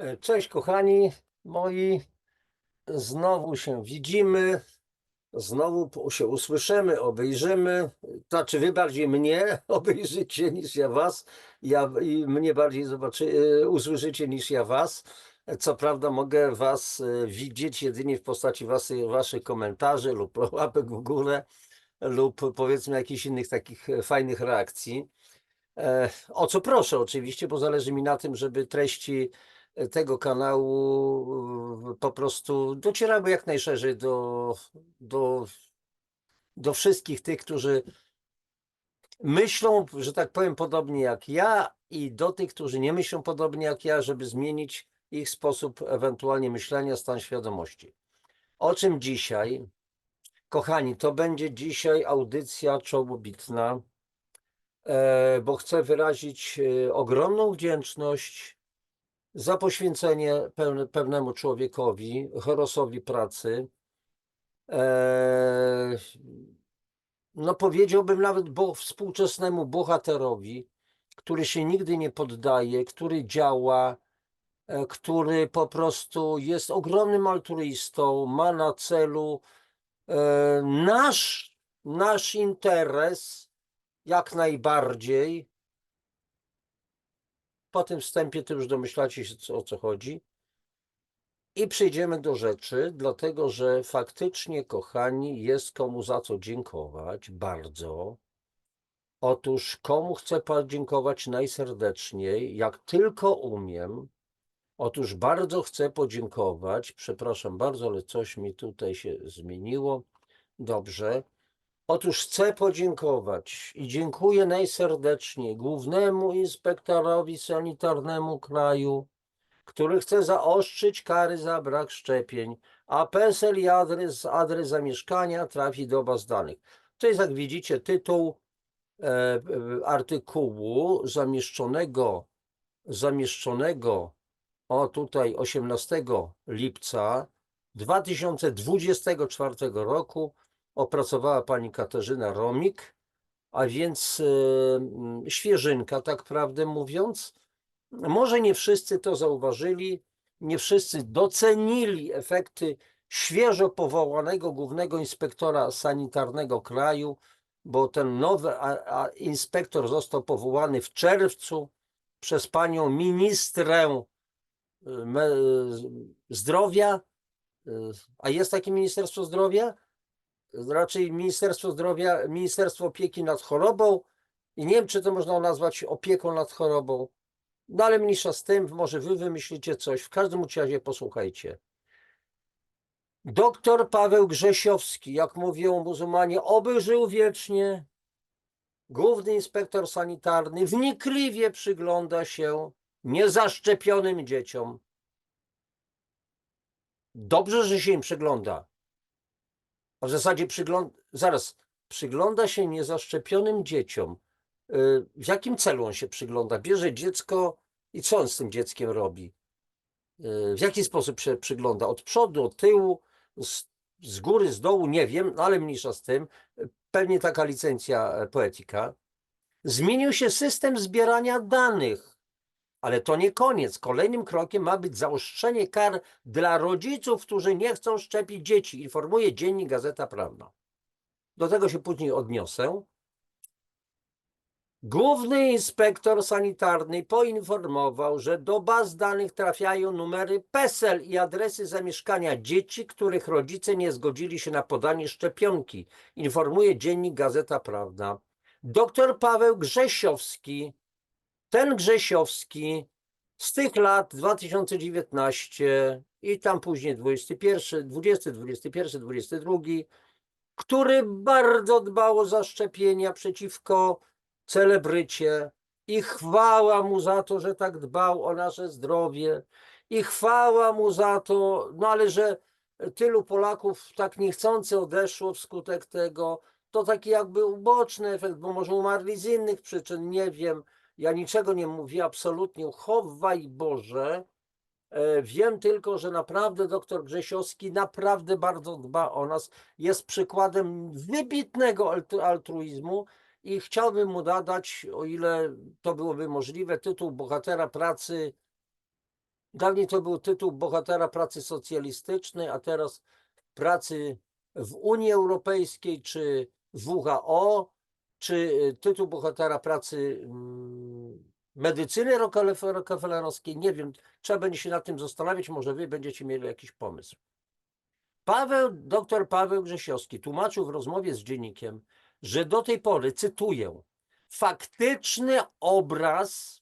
E, Cześć kochani moi, znowu się widzimy, znowu się usłyszymy, obejrzymy, znaczy wy bardziej mnie obejrzycie niż ja was, ja i mnie bardziej zobaczy, e, usłyszycie niż ja was. E, Co prawda mogę was widzieć jedynie w postaci waszych, komentarzy lub łapek w górę lub powiedzmy jakichś innych takich fajnych reakcji. O co proszę oczywiście, bo zależy mi na tym, żeby treści tego kanału e, po prostu docierały jak najszerzej do, do, do wszystkich tych, którzy myślą, że tak powiem, podobnie jak ja i do tych, którzy nie myślą podobnie jak ja, żeby zmienić ich sposób ewentualnie myślenia, stan świadomości. O czym dzisiaj? Kochani, to będzie dzisiaj audycja czołobitna e, bo chcę wyrazić e, ogromną wdzięczność za poświęcenie pewnemu człowiekowi, Horosowi pracy. E, No powiedziałbym nawet bo, współczesnemu bohaterowi, który się nigdy nie poddaje, który działa, e, który po prostu jest ogromnym altruistą, ma na celu e, nasz, nasz interes, jak najbardziej. Po tym wstępie to już domyślacie się, o co chodzi. I przejdziemy do rzeczy, dlatego że faktycznie, kochani, jest komu za co dziękować bardzo. Otóż komu chcę podziękować najserdeczniej, jak tylko umiem. Otóż bardzo chcę podziękować, przepraszam bardzo, ale coś mi tutaj się zmieniło. Dobrze. Otóż chcę podziękować i dziękuję najserdeczniej głównemu inspektorowi sanitarnemu kraju, który chce zaostrzyć kary za brak szczepień, a PESEL i adres, adres zamieszkania trafi do baz danych. To jest, jak widzicie, tytuł e, e, artykułu zamieszczonego, zamieszczonego o tutaj 18 lipca 2024 roku opracowała pani Katarzyna Romik, a więc e, świeżynka, tak prawdę mówiąc. Może nie wszyscy to zauważyli, nie wszyscy docenili efekty świeżo powołanego głównego inspektora sanitarnego kraju, bo ten nowy inspektor został powołany w czerwcu przez panią ministrę y, me, zdrowia. A jest takie Ministerstwo Zdrowia? Raczej Ministerstwo Zdrowia, Ministerstwo Opieki nad Chorobą i nie wiem, czy to można nazwać opieką nad chorobą, no ale mniejsza z tym, może wy wymyślicie coś, w każdym razie posłuchajcie. Doktor Paweł Grzesiowski, jak mówią muzułmanie, oby żył wiecznie, główny inspektor sanitarny, wnikliwie przygląda się niezaszczepionym dzieciom. Dobrze, że się im przygląda. A w zasadzie przygląda, zaraz, przygląda się niezaszczepionym dzieciom. Y, W jakim celu on się przygląda? Bierze dziecko i co on z tym dzieckiem robi? Y, W jaki sposób się przygląda? Od przodu, od tyłu, z, z góry, z dołu, nie wiem, no ale mniejsza z tym. Pewnie taka licencja e, poetyka. Zmienił się system zbierania danych. Ale to nie koniec. Kolejnym krokiem ma być zaostrzenie kar dla rodziców, którzy nie chcą szczepić dzieci, informuje Dziennik Gazeta Prawna. Do tego się później odniosę. Główny inspektor sanitarny poinformował, że do baz danych trafiają numery PESEL i adresy zamieszkania dzieci, których rodzice nie zgodzili się na podanie szczepionki, informuje Dziennik Gazeta Prawna. Doktor Paweł Grzesiowski, ten Grzesiowski z tych lat 2019 i tam później 21, 20, 21, 22, który bardzo dbał o zaszczepienia przeciwko celebrycie i chwała mu za to, że tak dbał o nasze zdrowie i chwała mu za to, no ale że tylu Polaków tak niechcący odeszło wskutek tego, to taki jakby uboczny efekt, bo może umarli z innych przyczyn, nie wiem. Ja niczego nie mówię, absolutnie. Chowaj Boże. E, Wiem tylko, że naprawdę doktor Grzesiowski naprawdę bardzo dba o nas. Jest przykładem wybitnego altru- altruizmu i chciałbym mu nadać, o ile to byłoby możliwe, tytuł bohatera pracy Dawniej to był tytuł bohatera pracy socjalistycznej, a teraz pracy w Unii Europejskiej, czy WHO, czy y, tytuł bohatera pracy mm, medycyny Rockefe- rockefellerowskiej. Nie wiem, trzeba będzie się nad tym zastanawiać, może wy będziecie mieli jakiś pomysł. Paweł, dr Paweł Grzesiowski tłumaczył w rozmowie z dziennikiem, że do tej pory, cytuję, faktyczny obraz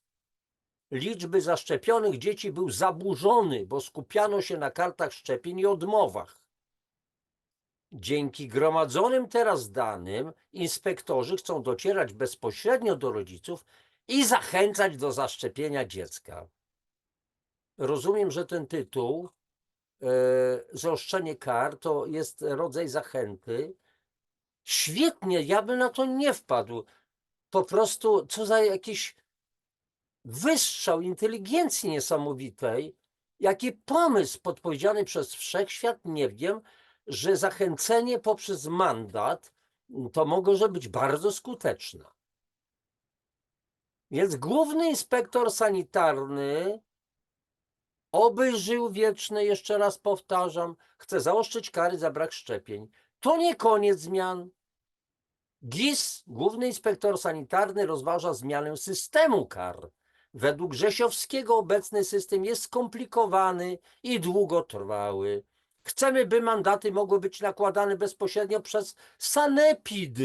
liczby zaszczepionych dzieci był zaburzony, bo skupiano się na kartach szczepień i odmowach. Dzięki gromadzonym teraz danym inspektorzy chcą docierać bezpośrednio do rodziców i zachęcać do zaszczepienia dziecka. Rozumiem, że ten tytuł, zaostrzenie kar, to jest rodzaj zachęty. Świetnie, ja bym na to nie wpadł. Po prostu, co za jakiś wystrzał inteligencji niesamowitej, jaki pomysł podpowiedziany przez wszechświat, nie wiem, że zachęcenie poprzez mandat mm, to może być bardzo skuteczne. Więc główny inspektor sanitarny, oby żył wieczny, jeszcze raz powtarzam, chce zaostrzyć kary za brak szczepień. To nie koniec zmian. GIS, główny inspektor sanitarny, rozważa zmianę systemu kar. Według Grzesiowskiego obecny system jest skomplikowany i długotrwały. Chcemy, by mandaty mogły być nakładane bezpośrednio przez sanepid.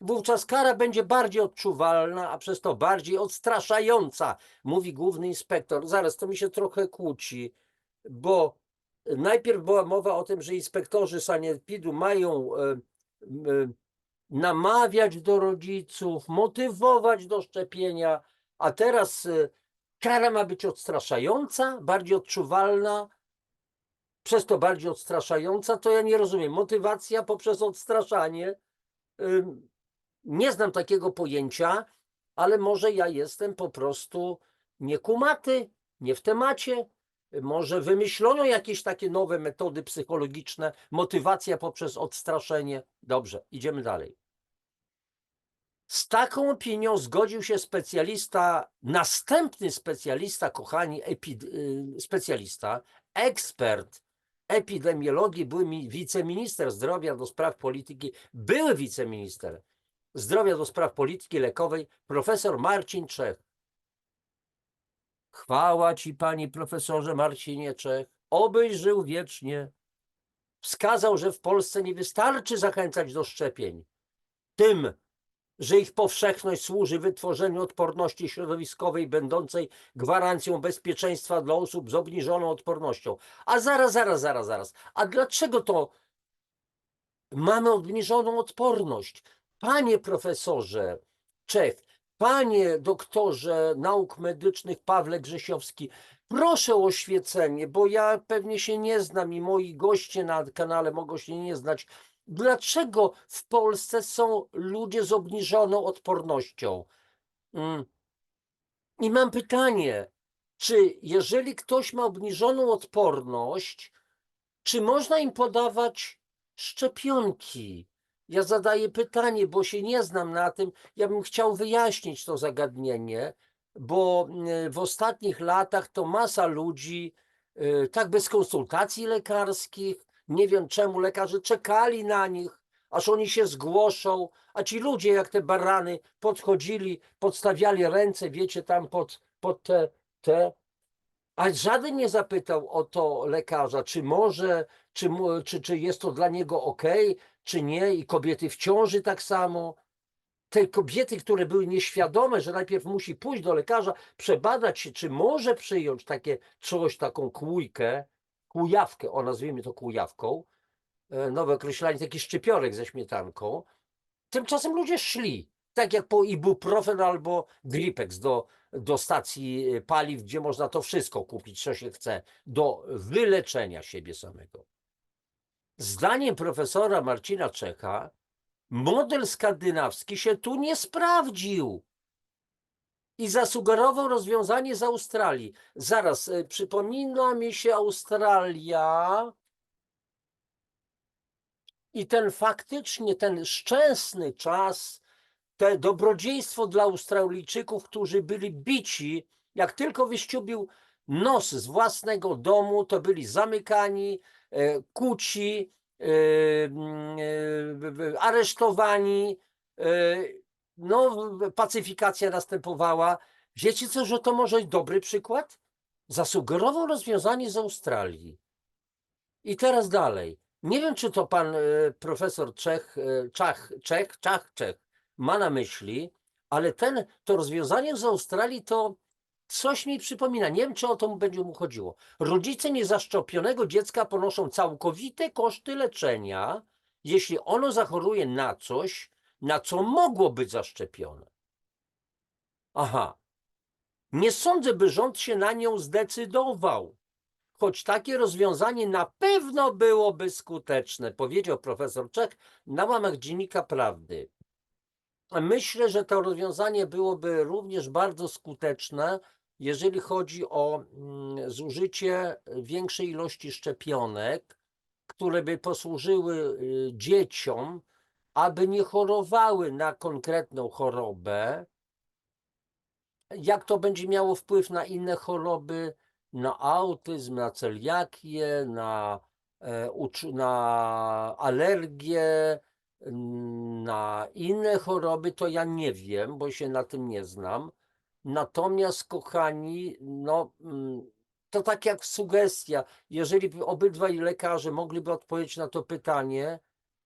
Wówczas kara będzie bardziej odczuwalna, a przez to bardziej odstraszająca, mówi główny inspektor. Zaraz, to mi się trochę kłóci, bo najpierw była mowa o tym, że inspektorzy sanepidu mają e, e, namawiać do rodziców, motywować do szczepienia, a teraz e, kara ma być odstraszająca, bardziej odczuwalna, przez to bardziej odstraszająca, to ja nie rozumiem. Motywacja poprzez odstraszanie. Nie znam takiego pojęcia, ale może ja jestem po prostu niekumaty, nie w temacie. Może wymyślono jakieś takie nowe metody psychologiczne, motywacja poprzez odstraszenie. Dobrze, idziemy dalej. Z taką opinią zgodził się specjalista, następny specjalista, kochani, y, specjalista, ekspert epidemiologii, były mi- wiceminister zdrowia do spraw polityki, były wiceminister zdrowia do spraw polityki lekowej, profesor Marcin Czech. Chwała ci, panie profesorze Marcinie Czech, obyś żył wiecznie. Wskazał, że w Polsce nie wystarczy zachęcać do szczepień. Tym, że ich powszechność służy wytworzeniu odporności środowiskowej, będącej gwarancją bezpieczeństwa dla osób z obniżoną odpornością. A zaraz, zaraz, zaraz, zaraz. A dlaczego to mamy obniżoną odporność? Panie profesorze Czech, panie doktorze nauk medycznych Pawle Grzesiowski, proszę o oświecenie, bo ja pewnie się nie znam i moi goście na kanale mogą się nie znać. Dlaczego w Polsce są ludzie z obniżoną odpornością? Mm. I mam pytanie, czy jeżeli ktoś ma obniżoną odporność, czy można im podawać szczepionki? Ja zadaję pytanie, bo się nie znam na tym. Ja bym chciał wyjaśnić to zagadnienie, bo y, w ostatnich latach to masa ludzi, y, tak bez konsultacji lekarskich, nie wiem czemu lekarze czekali na nich, aż oni się zgłoszą, a ci ludzie jak te barany podchodzili, podstawiali ręce, wiecie, tam pod, pod te, te a żaden nie zapytał o to lekarza, czy może, czy, czy, czy jest to dla niego ok, czy nie, i kobiety w ciąży tak samo. Te kobiety, które były nieświadome, że najpierw musi pójść do lekarza, przebadać się, czy może przyjąć takie coś, taką kłójkę, kłujawkę, o nazwijmy to kłujawką, e, nowe określenie, taki szczypiorek ze śmietanką. Tymczasem ludzie szli, tak jak po ibuprofen albo Gripex do, do stacji y, paliw, gdzie można to wszystko kupić, co się chce, do wyleczenia siebie samego. Zdaniem profesora Marcina Czecha, model skandynawski się tu nie sprawdził i zasugerował rozwiązanie z Australii. Zaraz, y, przypomina mi się Australia i ten faktycznie, ten szczęsny czas, te dobrodziejstwo dla Australijczyków, którzy byli bici, jak tylko wyściubił nos z własnego domu, to byli zamykani, e, kuci, e, e, aresztowani, no, pacyfikacja następowała. Wiecie co, że to może być dobry przykład? Zasugerował rozwiązanie z Australii. I teraz dalej. Nie wiem, czy to pan e, profesor Czech, e, Czach, Czech, Czach, Czech ma na myśli, ale ten, to rozwiązanie z Australii to coś mi przypomina. Nie wiem, czy o to będzie mu chodziło. Rodzice niezaszczepionego dziecka ponoszą całkowite koszty leczenia, jeśli ono zachoruje na coś, na co mogło być zaszczepione. Aha. Nie sądzę, by rząd się na nią zdecydował. Choć takie rozwiązanie na pewno byłoby skuteczne, powiedział profesor Czech na łamach Dziennika Prawdy. Myślę, że to rozwiązanie byłoby również bardzo skuteczne, jeżeli chodzi o mm, zużycie większej ilości szczepionek, które by posłużyły y, dzieciom, aby nie chorowały na konkretną chorobę. Jak to będzie miało wpływ na inne choroby, na autyzm, na celiakię, na, e, na alergię, na inne choroby, to ja nie wiem, bo się na tym nie znam. Natomiast, kochani, no, mm, to tak jak sugestia, jeżeli by obydwaj lekarze mogliby odpowiedzieć na to pytanie,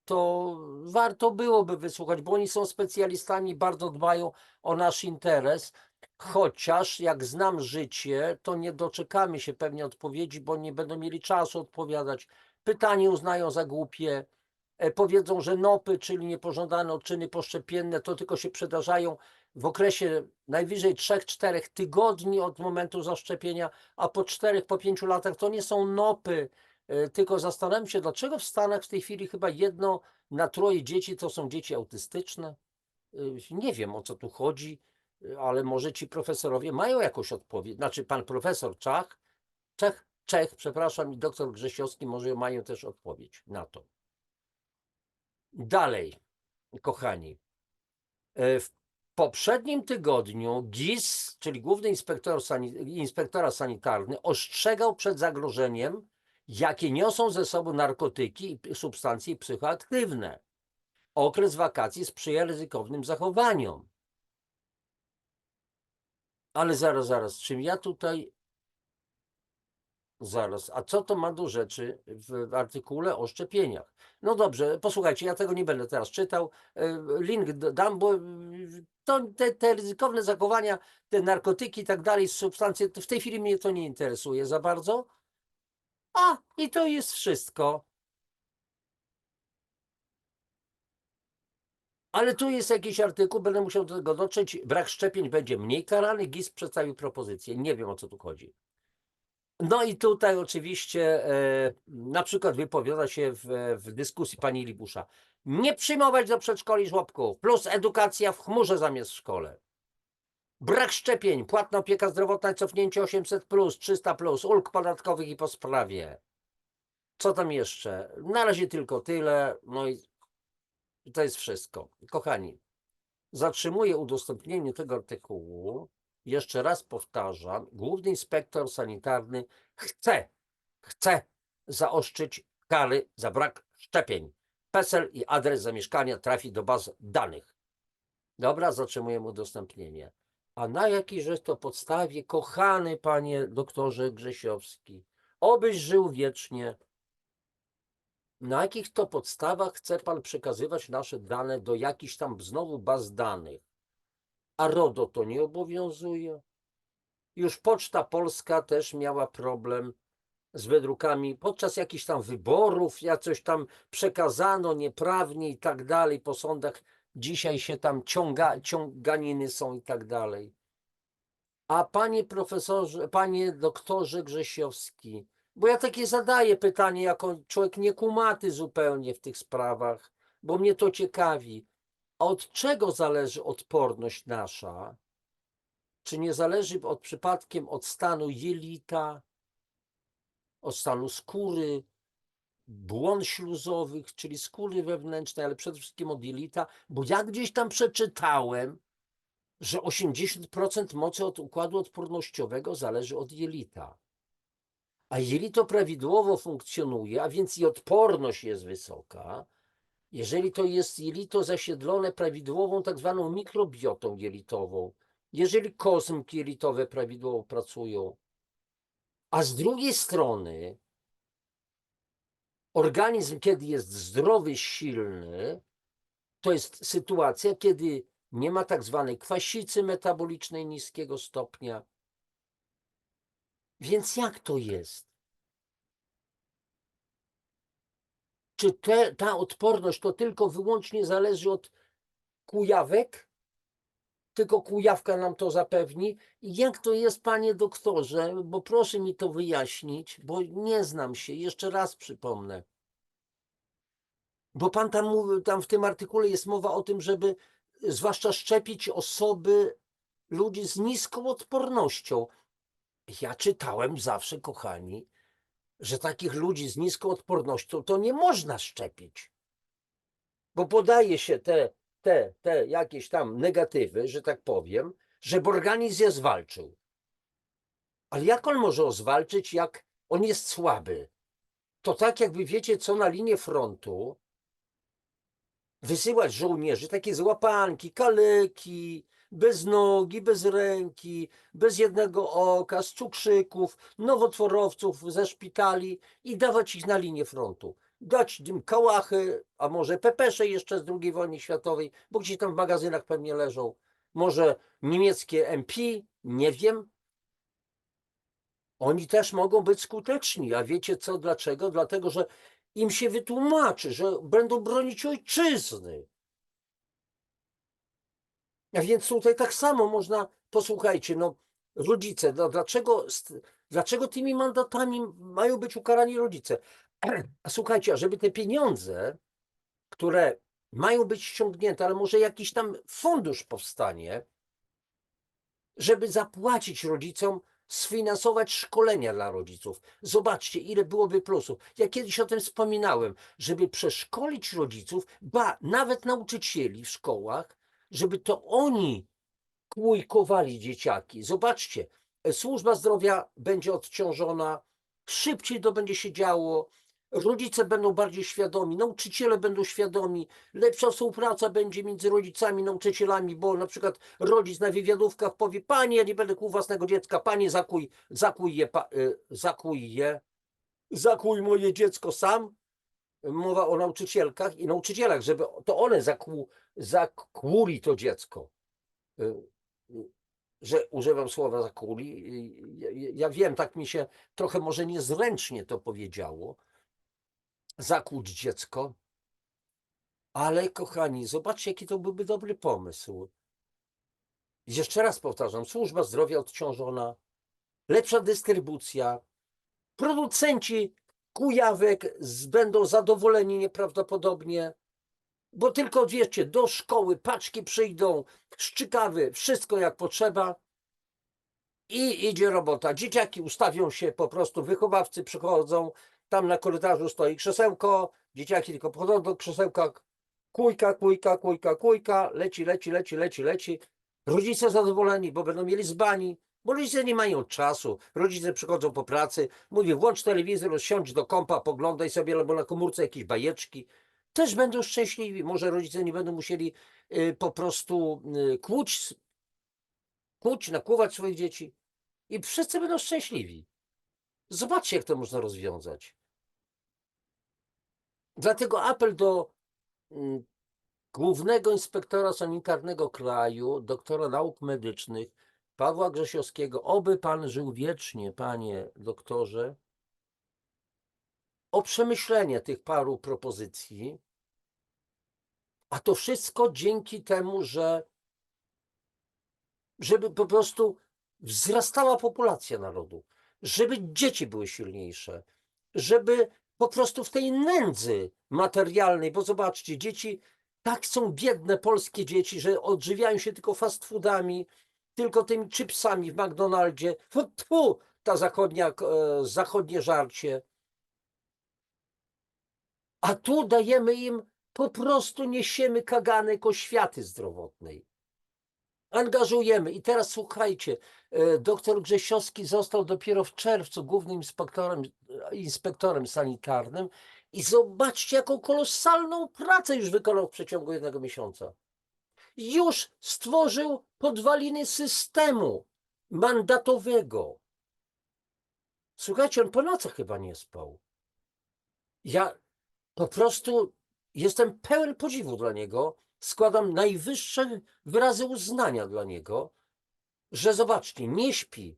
to warto byłoby wysłuchać, bo oni są specjalistami, bardzo dbają o nasz interes. Chociaż jak znam życie, to nie doczekamy się pewnie odpowiedzi, bo nie będą mieli czasu odpowiadać. Pytanie uznają za głupie. E, Powiedzą, że nopy, czyli niepożądane odczyny poszczepienne, to tylko się przydarzają w okresie najwyżej 3-4 tygodni od momentu zaszczepienia, a po 4, po 5 latach to nie są nopy. E, Tylko zastanawiam się, dlaczego w Stanach w tej chwili chyba jedno na troje dzieci to są dzieci autystyczne. Y, Nie wiem o co tu chodzi, y, ale może ci profesorowie mają jakąś odpowiedź. Znaczy, pan profesor Czech, Czech, Czech, przepraszam, i doktor Grzesiowski może mają też odpowiedź na to. Dalej, kochani. E, W poprzednim tygodniu GIS, czyli Główny Inspektor Sani- Inspektora Sanitarny, ostrzegał przed zagrożeniem, jakie niosą ze sobą narkotyki i substancje psychoaktywne. Okres wakacji sprzyja ryzykownym zachowaniom. Ale zaraz, zaraz, czym ja tutaj. Zaraz, a co to ma do rzeczy w artykule o szczepieniach? No dobrze, posłuchajcie, ja tego nie będę teraz czytał. E, Link dam, bo to, te, te ryzykowne zachowania, te narkotyki i tak dalej, substancje, w tej chwili mnie to nie interesuje za bardzo. A, i to jest wszystko. Ale tu jest jakiś artykuł, będę musiał do tego dotrzeć. Brak szczepień będzie mniej karany. GIS przedstawił propozycję. Nie wiem o co tu chodzi. No i tutaj oczywiście e, na przykład wypowiada się w, w dyskusji pani Libusza. Nie przyjmować do przedszkoli żłobków, plus edukacja w chmurze zamiast w szkole. Brak szczepień, płatna opieka zdrowotna, cofnięcie 800, plus, 300, plus, ulg podatkowych i po sprawie. Co tam jeszcze? Na razie tylko tyle. No i to jest wszystko. Kochani, zatrzymuję udostępnienie tego artykułu. Jeszcze raz powtarzam, główny inspektor sanitarny chce, chce zaostrzyć kary za brak szczepień. PESEL i adres zamieszkania trafi do baz danych. Dobra, zatrzymujemy udostępnienie. A na jakiejże to podstawie, kochany panie doktorze Grzesiowski, obyś żył wiecznie, na jakich to podstawach chce pan przekazywać nasze dane do jakichś tam znowu baz danych? A RODO to nie obowiązuje. Już Poczta Polska też miała problem z wydrukami podczas jakichś tam wyborów, ja coś tam przekazano nieprawnie i tak dalej po sądach. Dzisiaj się tam ciąga, ciąganiny są i tak dalej. A panie profesorze, panie doktorze Grzesiowski, bo ja takie zadaję pytanie jako człowiek niekumaty zupełnie w tych sprawach, bo mnie to ciekawi. A od czego zależy odporność nasza? Czy nie zależy od przypadkiem od stanu jelita, od stanu skóry, błon śluzowych, czyli skóry wewnętrznej, ale przede wszystkim od jelita? Bo ja gdzieś tam przeczytałem, że 80% mocy od układu odpornościowego zależy od jelita. A jelito prawidłowo funkcjonuje, a więc i odporność jest wysoka, jeżeli to jest jelito zasiedlone prawidłową tak zwaną mikrobiotą jelitową, jeżeli kozmki jelitowe prawidłowo pracują, a z drugiej strony organizm, kiedy jest zdrowy, silny, to jest sytuacja, kiedy nie ma tak zwanej kwasicy metabolicznej niskiego stopnia. Więc jak to jest? Czy te, ta odporność to tylko wyłącznie zależy od kujawek? Tylko kujawka nam to zapewni? I jak to jest, panie doktorze? Bo proszę mi to wyjaśnić, bo nie znam się. Jeszcze raz przypomnę. Bo pan tam tam w tym artykule jest mowa o tym, żeby zwłaszcza szczepić osoby, ludzi z niską odpornością. Ja czytałem zawsze, kochani, że takich ludzi z niską odpornością to nie można szczepić. Bo podaje się te, te, te jakieś tam negatywy, że tak powiem, żeby organizm je zwalczył. Ale jak on może zwalczyć, jak on jest słaby? To tak jakby wiecie, co na linię frontu wysyłać żołnierzy, takie złapanki, kaleki, bez nogi, bez ręki, bez jednego oka, z cukrzyków, nowotworowców ze szpitali i dawać ich na linię frontu. Dać im kałachy, a może pepesze jeszcze z II wojny światowej, bo gdzieś tam w magazynach pewnie leżą. Może niemieckie MP, nie wiem. Oni też mogą być skuteczni. A wiecie co, dlaczego? Dlatego, że im się wytłumaczy, że będą bronić ojczyzny. A więc tutaj tak samo można, posłuchajcie, no rodzice, no dlaczego, dlaczego tymi mandatami mają być ukarani rodzice? A słuchajcie, a żeby te pieniądze, które mają być ściągnięte, ale może jakiś tam fundusz powstanie, żeby zapłacić rodzicom, sfinansować szkolenia dla rodziców. Zobaczcie, ile byłoby plusów. Ja kiedyś o tym wspominałem, żeby przeszkolić rodziców, ba, nawet nauczycieli w szkołach, żeby to oni kłujkowali dzieciaki. Zobaczcie, służba zdrowia będzie odciążona, szybciej to będzie się działo, rodzice będą bardziej świadomi, nauczyciele będą świadomi, lepsza współpraca będzie między rodzicami, nauczycielami, bo na przykład rodzic na wywiadówkach powie, panie, ja nie będę kłuł własnego dziecka, panie, zakuj, zakuj je, pa, y, zakuj je, zakuj moje dziecko sam. Mowa o nauczycielkach i nauczycielach, żeby to one zakłu, zakłuli to dziecko. Y, y, Że używam słowa zakłuli. y, Ja, ja wiem, tak mi się trochę może niezręcznie to powiedziało. Zakłuć dziecko. Ale kochani, zobaczcie, jaki to byłby dobry pomysł. Jeszcze raz powtarzam, służba zdrowia odciążona, lepsza dystrybucja, producenci kujawek będą zadowoleni nieprawdopodobnie, bo tylko wiecie, do szkoły paczki przyjdą, szczykawy, wszystko jak potrzeba i idzie robota. Dzieciaki ustawią się po prostu, wychowawcy przychodzą, tam na korytarzu stoi krzesełko, dzieciaki tylko podchodzą do krzesełka, kujka, kujka, kujka, kujka, leci, leci, leci, leci, leci. Rodzice zadowoleni, bo będą mieli z bani, bo rodzice nie mają czasu. Rodzice przychodzą po pracy, mówi włącz telewizor, siądź do kompa, poglądaj sobie albo na komórce jakieś bajeczki. Też będą szczęśliwi. Może rodzice nie będą musieli y, po prostu y, kłuć, kłuć, nakłuwać swoich dzieci i wszyscy będą szczęśliwi. Zobaczcie, jak to można rozwiązać. Dlatego apel do mm, głównego inspektora sanitarnego kraju, doktora nauk medycznych, Pawła Grzesiowskiego, oby pan żył wiecznie, panie doktorze, o przemyślenie tych paru propozycji, a to wszystko dzięki temu, że żeby po prostu wzrastała populacja narodu, żeby dzieci były silniejsze, żeby po prostu w tej nędzy materialnej, bo zobaczcie, dzieci tak są biedne polskie dzieci, że odżywiają się tylko fast foodami, tylko tymi chipsami w McDonaldzie. Tfu, ta zachodnia, e, zachodnie żarcie. A tu dajemy im, po prostu niesiemy kaganek oświaty zdrowotnej. Angażujemy. I teraz słuchajcie, e, doktor Grzesiowski został dopiero w czerwcu głównym inspektorem, e, inspektorem sanitarnym i zobaczcie, jaką kolosalną pracę już wykonał w przeciągu jednego miesiąca. Już stworzył podwaliny systemu mandatowego. Słuchajcie, on po nocach chyba nie spał. Ja po prostu jestem pełen podziwu dla niego. Składam najwyższe wyrazy uznania dla niego, że zobaczcie, nie śpi,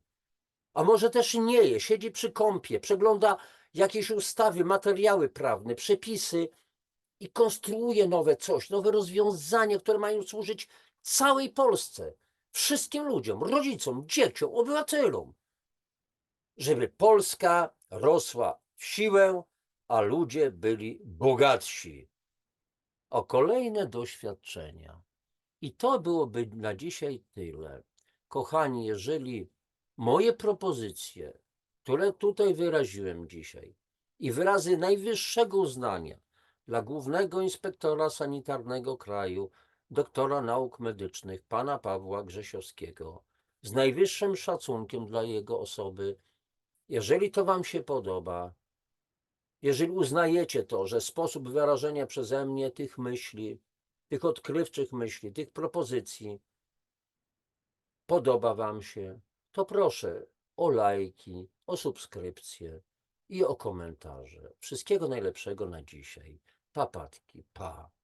a może też nie je, siedzi przy kąpie, przegląda jakieś ustawy, materiały prawne, przepisy i konstruuje nowe coś, nowe rozwiązania, które mają służyć całej Polsce, wszystkim ludziom, rodzicom, dzieciom, obywatelom, żeby Polska rosła w siłę, a ludzie byli bogatsi. O kolejne doświadczenia. I to byłoby na dzisiaj tyle. Kochani, jeżeli moje propozycje, które tutaj wyraziłem dzisiaj, i wyrazy najwyższego uznania dla głównego inspektora sanitarnego kraju, doktora nauk medycznych, pana Pawła Grzesiowskiego, z najwyższym szacunkiem dla jego osoby, jeżeli to Wam się podoba, jeżeli uznajecie to, że sposób wyrażenia przeze mnie tych myśli, tych odkrywczych myśli, tych propozycji podoba Wam się, to proszę o lajki, o subskrypcje i o komentarze. Wszystkiego najlepszego na dzisiaj. Papatki, pa.